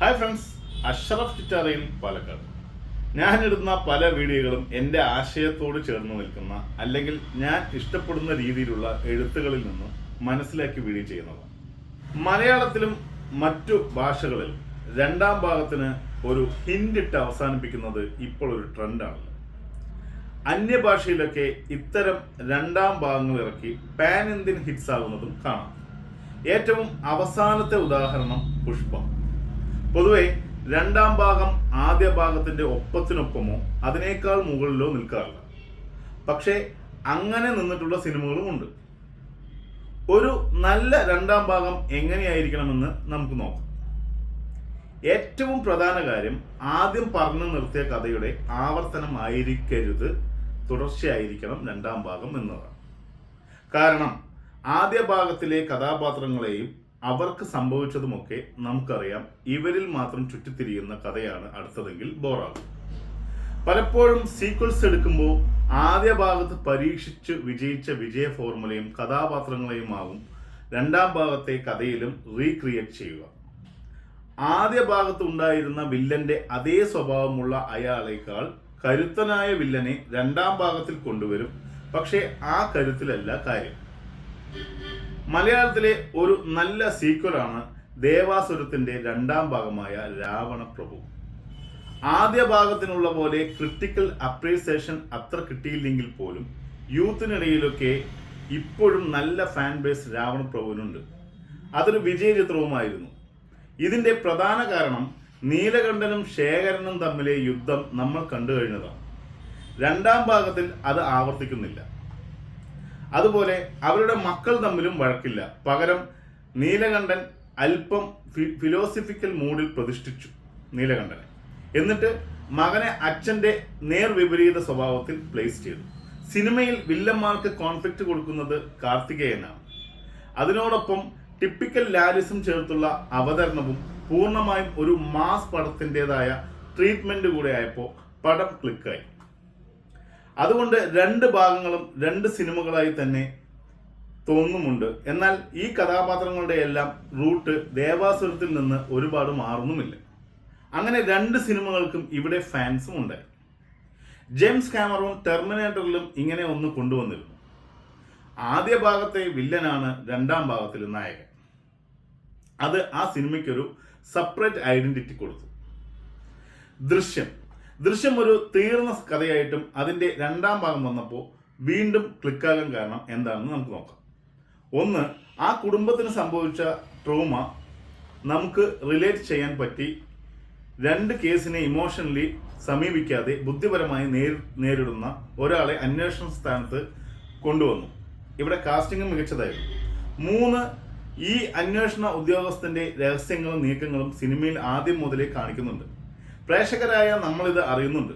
Hi friends Ashraf ടിറ്റാറയും പാലക്കാട് ഞാനിടുന്ന പല വീഡിയോകളും എന്റെ ആശയത്തോട് ചേർന്ന് നിൽക്കുന്ന അല്ലെങ്കിൽ ഞാൻ ഇഷ്ടപ്പെടുന്ന രീതിയിലുള്ള എഴുത്തുകളിൽ നിന്ന് മനസ്സിലാക്കി വീഡിയോ ചെയ്യുന്നതാണ് മലയാളത്തിലും മറ്റു ഭാഷകളിലും രണ്ടാം ഭാഗത്തിന് ഒരു ഹിൻഡിട്ട് അവസാനിപ്പിക്കുന്നത് ഇപ്പോൾ ഒരു ട്രെൻഡാണ് അന്യഭാഷയിലൊക്കെ ഇത്തരം രണ്ടാം ഭാഗങ്ങൾ ഇറക്കി പാൻ ഇന്ത്യൻ ഹിറ്റ്സ് ആകുന്നതും കാണാം. ഏറ്റവും അവസാനത്തെ ഉദാഹരണം പുഷ്പം. പൊതുവെ രണ്ടാം ഭാഗം ആദ്യ ഭാഗത്തിന്റെ ഒപ്പത്തിനൊപ്പമോ അതിനേക്കാൾ മുകളിലോ നിൽക്കാറില്ല. പക്ഷേ അങ്ങനെ നിന്നിട്ടുള്ള സിനിമകളും ഉണ്ട്. ഒരു നല്ല രണ്ടാം ഭാഗം എങ്ങനെയായിരിക്കണമെന്ന് നമുക്ക് നോക്കാം. ഏറ്റവും പ്രധാന കാര്യം ആദ്യം പറഞ്ഞു നിർത്തിയ കഥയുടെ ആവർത്തനമായിരിക്കരുത് തുടർച്ചയായിരിക്കണം രണ്ടാം ഭാഗം എന്നതാണ് കാരണം ആദ്യ ഭാഗത്തിലെ കഥാപാത്രങ്ങളെയും അവർക്ക് സംഭവിച്ചതുമൊക്കെ നമുക്കറിയാം. ഇവരിൽ മാത്രം ചുറ്റിത്തിരിയുന്ന കഥയാണ് അടുത്തതെങ്കിൽ ബോറാകും പലപ്പോഴും സീക്വൽസ് എടുക്കുമ്പോൾ ആദ്യ ഭാഗത്ത് പരീക്ഷിച്ച് വിജയിച്ച വിജയ ഫോർമുലയും കഥാപാത്രങ്ങളെയും ആകും രണ്ടാം ഭാഗത്തെ കഥയിലും റീക്രിയേറ്റ് ചെയ്യുക. ആദ്യ ഭാഗത്ത് ഉണ്ടായിരുന്ന വില്ലന്റെ അതേ സ്വഭാവമുള്ള അയാളേക്കാൾ കരുത്തനായ വില്ലനെ രണ്ടാം ഭാഗത്തിൽ കൊണ്ടുവരും. പക്ഷേ ആ കരുത്തിലല്ല കാര്യം. മലയാളത്തിലെ ഒരു നല്ല സീക്വലാണ് ദേവാസുരത്തിന്റെ രണ്ടാം ഭാഗമായ രാവണ പ്രഭു ആദ്യ ഭാഗത്തിനുള്ള പോലെ ക്രിട്ടിക്കൽ അപ്രീസിയേഷൻ അത്ര കിട്ടിയില്ലെങ്കിൽ പോലും യൂത്തിനിടയിലൊക്കെ ഇപ്പോഴും നല്ല ഫാൻ ബേസ് രാവണ പ്രഭുവിനുണ്ട് അതൊരു വിജയ ചിത്രവുമായിരുന്നു. ഇതിന്റെ പ്രധാന കാരണം നീലകണ്ഠനും ശേഖരനും തമ്മിലെ യുദ്ധം നമ്മൾ കണ്ടു കഴിഞ്ഞതാണ്. രണ്ടാം ഭാഗത്തിൽ അത് ആവർത്തിക്കുന്നില്ല. അതുപോലെ അവരുടെ മക്കൾ തമ്മിലും വഴക്കില്ല. പകരം നീലകണ്ഠൻ അല്പം ഫിലോസഫിക്കൽ മൂഡിൽ പ്രതിഷ്ഠിച്ചു നീലകണ്ഠനെ. എന്നിട്ട് മകനെ അച്ഛന്റെ നേർവിപരീത സ്വഭാവത്തിൽ പ്ലേസ് ചെയ്തു. സിനിമയിൽ വില്ലന്മാർക്ക് കോൺഫ്ലിക്റ്റ് കൊടുക്കുന്നത് കാർത്തികേയനാണ്. അതിനോടൊപ്പം ടിപ്പിക്കൽ ലാലിസം ചേർത്തുള്ള അവതരണവും പൂർണമായും ഒരു മാസ് പടത്തിന്റെതായ ട്രീറ്റ്മെന്റ് കൂടെ ആയപ്പോൾ പടം ക്ലിക്കായി അതുകൊണ്ട് രണ്ട് ഭാഗങ്ങളും രണ്ട് സിനിമകളായി തന്നെ തോന്നുന്നുമുണ്ട്. എന്നാൽ ഈ കഥാപാത്രങ്ങളുടെ എല്ലാം റൂട്ട് ദേവാസുരത്തിൽ നിന്ന് ഒരുപാട് മാറുന്നുമില്ല. അങ്ങനെ രണ്ട് സിനിമകൾക്കും ഇവിടെ ഫാൻസും ഉണ്ടായി ജെയിംസ് കാമറൂൺ ടെർമിനേറ്ററിലും ഇങ്ങനെ ഒന്ന് കൊണ്ടുവന്നിരുന്നു. ആദ്യ ഭാഗത്തെ വില്ലനാണ് രണ്ടാം ഭാഗത്തിൽ നായകൻ. അത് ആ സിനിമയ്ക്കൊരു സെപ്പറേറ്റ് ഐഡന്റിറ്റി കൊടുത്തു. ദൃശ്യം. ദൃശ്യം ഒരു തീർന്ന കഥയായിട്ടും അതിന്റെ രണ്ടാം ഭാഗം വന്നപ്പോൾ വീണ്ടും ക്ലിക്കാകാൻ കാരണം എന്താണെന്ന് നമുക്ക് നോക്കാം. ഒന്ന് ആ കുടുംബത്തിന് സംഭവിച്ച ട്രോമ നമുക്ക് റിലേറ്റ് ചെയ്യാൻ പറ്റി. രണ്ട് കേസിനെ ഇമോഷണലി സമീപിക്കാതെ ബുദ്ധിപരമായി നേരി- നേരിടുന്ന ഒരാളെ അന്വേഷണ സ്ഥാനത്ത് കൊണ്ടുവന്നു. ഇവിടെ കാസ്റ്റിംഗും മികച്ചതായിരുന്നു. മൂന്ന് ഈ അന്വേഷണ ഉദ്യോഗസ്ഥന്റെ രഹസ്യങ്ങളും നീക്കങ്ങളും സിനിമയിൽ ആദ്യം മുതലേ കാണിക്കുന്നുണ്ട്. പ്രേക്ഷകരായ നമ്മളിത് അറിയുന്നുണ്ട്.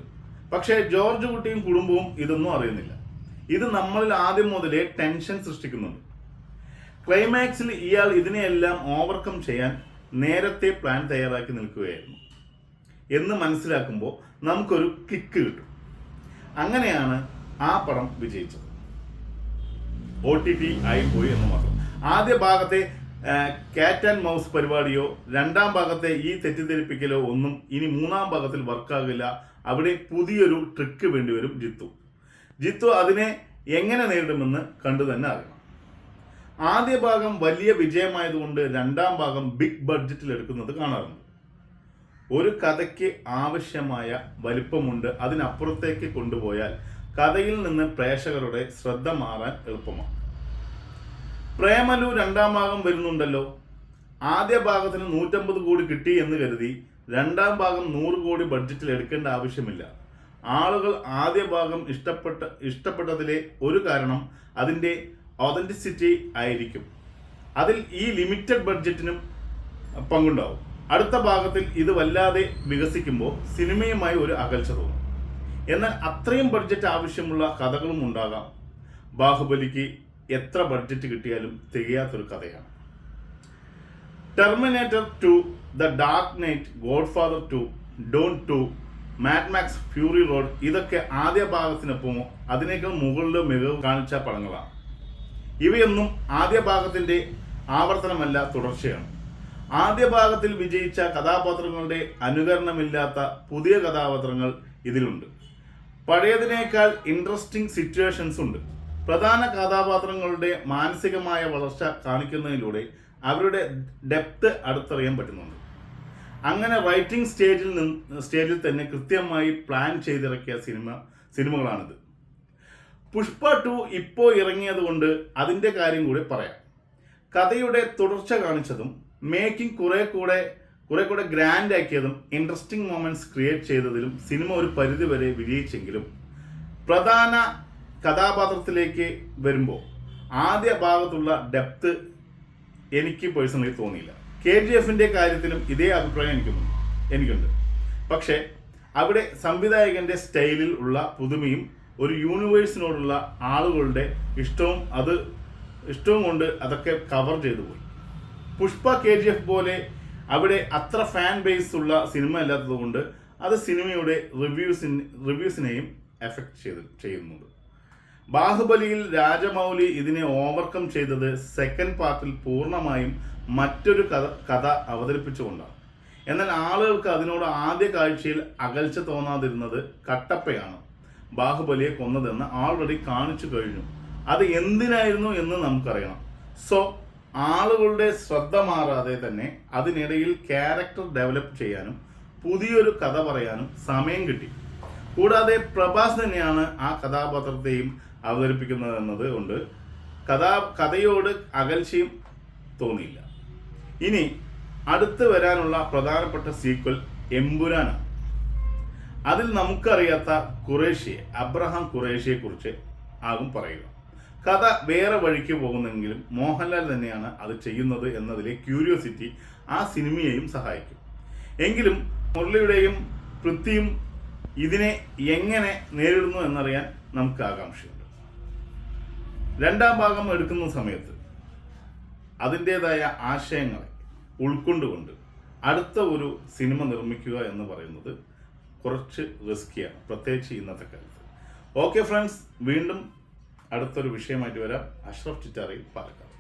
പക്ഷേ ജോർജ് കുട്ടിയും കുടുംബവും ഇതൊന്നും അറിയുന്നില്ല. ഇത് നമ്മളിൽ ആദ്യം മുതലേ ടെൻഷൻ സൃഷ്ടിക്കുന്നുണ്ട്. ക്ലൈമാക്സിൽ ഇയാൾ ഇതിനെയെല്ലാം ഓവർകം ചെയ്യാൻ നേരത്തെ പ്ലാൻ തയ്യാറാക്കി നിൽക്കുകയായിരുന്നു. എന്ന് മനസ്സിലാക്കുമ്പോൾ നമുക്കൊരു കിക്ക് കിട്ടും. അങ്ങനെയാണ് ആ പടം വിജയിച്ചത്. ഒ ടി ടി ആയി പോയി എന്ന് മാത്രം. ആദ്യ ഭാഗത്തെ കാറ്റ് ആൻഡ് മൗസ് പരിപാടിയോ രണ്ടാം ഭാഗത്തെ ഈ തെറ്റിദ്ധരിപ്പിക്കലോ ഒന്നും ഇനി മൂന്നാം ഭാഗത്തിൽ വർക്കാകില്ല അവിടെ പുതിയൊരു ട്രിക്ക് വേണ്ടിവരും ജിത്തു. ജിത്തു അതിനെ എങ്ങനെ നേരിടുമെന്ന് കണ്ടു തന്നെ അറിയണം. ആദ്യ ഭാഗം വലിയ വിജയമായതുകൊണ്ട് രണ്ടാം ഭാഗം ബിഗ് ബഡ്ജറ്റിൽ എടുക്കുന്നത് കാണാറുണ്ട്. ഒരു കഥയ്ക്ക് ആവശ്യമായ വലിപ്പമുണ്ട്. അതിനപ്പുറത്തേക്ക് കൊണ്ടുപോയാൽ കഥയിൽ നിന്ന് പ്രേക്ഷകരുടെ ശ്രദ്ധ മാറാൻ എളുപ്പമാണ്. പ്രേമലു രണ്ടാം ഭാഗം വരുന്നുണ്ടല്ലോ. ആദ്യ ഭാഗത്തിന് നൂറ്റമ്പത് കോടി കിട്ടി എന്ന് കരുതി രണ്ടാം ഭാഗം നൂറ് കോടി ബഡ്ജറ്റിൽ എടുക്കേണ്ട ആവശ്യമില്ല. ആളുകൾ ആദ്യ ഭാഗം ഇഷ്ടപ്പെട്ട ഇഷ്ടപ്പെട്ടതിലെ ഒരു കാരണം അതിന്റെ ഒതന്റിസിറ്റി ആയിരിക്കും. അതിൽ ഈ ലിമിറ്റഡ് ബഡ്ജറ്റിനും പങ്കുണ്ടാവും. അടുത്ത ഭാഗത്തിൽ ഇത് വല്ലാതെ വികസിക്കുമ്പോൾ സിനിമയുമായി ഒരു അകൽച്ച തോന്നും. എന്നാൽ അത്രയും ബഡ്ജറ്റ് ആവശ്യമുള്ള കഥകളും ഉണ്ടാകാം. ബാഹുബലിക്ക് എത്ര ബഡ്ജറ്റ് കിട്ടിയാലും തികയാത്തൊരു കഥയാണ്. Terminator two the Dark Knight Godfather two Don two Max Fury Road ഇതൊക്കെ ആദ്യ ഭാഗത്തിനൊപ്പമോ അതിനേക്കാൾ മുകളിലോ മികവ് കാണിച്ച പടങ്ങളാണ്. ഇവയൊന്നും ആദ്യ ഭാഗത്തിന്റെ ആവർത്തനമല്ല തുടർച്ചയാണ്. ആദ്യ ഭാഗത്തിൽ വിജയിച്ച കഥാപാത്രങ്ങളുടെ അനുകരണമില്ലാത്ത പുതിയ കഥാപാത്രങ്ങൾ ഇതിലുണ്ട്. പഴയതിനേക്കാൾ ഇൻട്രസ്റ്റിംഗ് സിറ്റുവേഷൻസ് ഉണ്ട്. പ്രധാന കഥാപാത്രങ്ങളുടെ മാനസികമായ വളർച്ച കാണിക്കുന്നതിലൂടെ അവരുടെ ഡെപ്ത് അടുത്തറിയാൻ പറ്റുന്നുണ്ട്. അങ്ങനെ റൈറ്റിംഗ് സ്റ്റേജിൽ നിന്ന് സ്റ്റേജിൽ തന്നെ കൃത്യമായി പ്ലാൻ ചെയ്തിറക്കിയ സിനിമ സിനിമകളാണിത്. പുഷ്പ ടു ഇപ്പോൾ ഇറങ്ങിയതുകൊണ്ട് അതിന്റെ കാര്യം കൂടി പറയാം. കഥയുടെ തുടർച്ച കാണിച്ചതും മേക്കിംഗ് കുറേ കൂടെ കുറെ കൂടെ ഗ്രാൻഡ് ആക്കിയതും ഇൻട്രസ്റ്റിംഗ് മൊമെന്റ്സ് ക്രിയേറ്റ് ചെയ്തതിലും സിനിമ ഒരു പരിധി വരെ വിജയിച്ചെങ്കിലും പ്രധാന കഥാപാത്രത്തിലേക്ക് വരുമ്പോൾ ആദ്യ ഭാഗത്തുള്ള ഡെപ്ത് എനിക്ക് പേഴ്സണലി തോന്നിയില്ല. കെ ജി എഫിന്റെ കാര്യത്തിലും ഇതേ അഭിപ്രായം എനിക്കുണ്ട്. എനിക്കുണ്ട്. പക്ഷേ അവിടെ സംവിധായകന്റെ സ്റ്റൈലിൽ ഉള്ള പുതുമയും ഒരു യൂണിവേഴ്സിനോടുള്ള ആളുകളുടെ ഇഷ്ടവും അത് ഇഷ്ടവും കൊണ്ട് അതൊക്കെ കവർ ചെയ്തു പോയി. പുഷ്പ കെ ജി എഫ് പോലെ അവിടെ അത്ര ഫാൻ ബേസ് ഉള്ള സിനിമ അല്ലാത്തത് കൊണ്ട് അത് സിനിമയുടെ റിവ്യൂസിന് റിവ്യൂസിനെയും എഫക്ട് ചെയ്ത് ചെയ്യുന്നുണ്ട്. ബാഹുബലിയിൽ രാജമൗലി ഇതിനെ ഓവർകം ചെയ്തത് സെക്കൻഡ് പാർട്ടിൽ പൂർണമായും മറ്റൊരു കഥ കഥ അവതരിപ്പിച്ചുകൊണ്ടാണ്. എന്നാൽ ആളുകൾക്ക് അതിനോട് ആദ്യ കാഴ്ചയിൽ അകൽച്ച തോന്നാതിരുന്നത് കട്ടപ്പയാണ്. ബാഹുബലിയെ കൊന്നതെന്ന് ആൾറെഡി കാണിച്ചു കഴിഞ്ഞു. അത് എന്തിനായിരുന്നു എന്ന് നമുക്കറിയണം. സോ ആളുകളുടെ ശ്രദ്ധ മാറാതെ തന്നെ അതിനിടയിൽ ക്യാരക്ടർ ഡെവലപ്പ് ചെയ്യാനും പുതിയൊരു കഥ പറയാനും സമയം കിട്ടി. കൂടാതെ പ്രഭാസ് തന്നെയാണ് ആ കഥാപാത്രത്തെയും അവതരിപ്പിക്കുന്നത് എന്നത് കൊണ്ട് കഥാ കഥയോട് അകൽച്ചയും തോന്നിയില്ല. ഇനി അടുത്ത് വരാനുള്ള പ്രധാനപ്പെട്ട സീക്വൽ എമ്പുരാനാണ്. അതിൽ നമുക്കറിയാത്ത കുറേഷ്യയെ അബ്രഹാം കുറേഷ്യയെ കുറിച്ച് ആകും പറയുക. കഥ വേറെ വഴിക്ക് പോകുന്നെങ്കിലും മോഹൻലാൽ തന്നെയാണ് അത് ചെയ്യുന്നത് എന്നതിലെ ക്യൂരിയോസിറ്റി ആ സിനിമയെയും സഹായിക്കും. എങ്കിലും മുരളിയുടെയും പൃഥ്വിയും ഇതിനെ എങ്ങനെ നേരിടുന്നു എന്നറിയാൻ നമുക്ക് ആകാംക്ഷയുണ്ട്. രണ്ടാം ഭാഗം എടുക്കുന്ന സമയത്ത് അതിന്റെതായ ആശയങ്ങളെ ഉൾക്കൊണ്ടുകൊണ്ട് അടുത്ത ഒരു സിനിമ നിർമ്മിക്കുക എന്ന് പറയുന്നത് കുറച്ച് റിസ്ക്കിയാണ് പ്രത്യേകിച്ച് ഇന്നത്തെ കാലത്ത്. ഓക്കെ ഫ്രണ്ട്സ് വീണ്ടും അടുത്തൊരു വിഷയമായിട്ട് വരാം. അഷ്റഫ് ചിറ്റാറി പാലക്കാട്.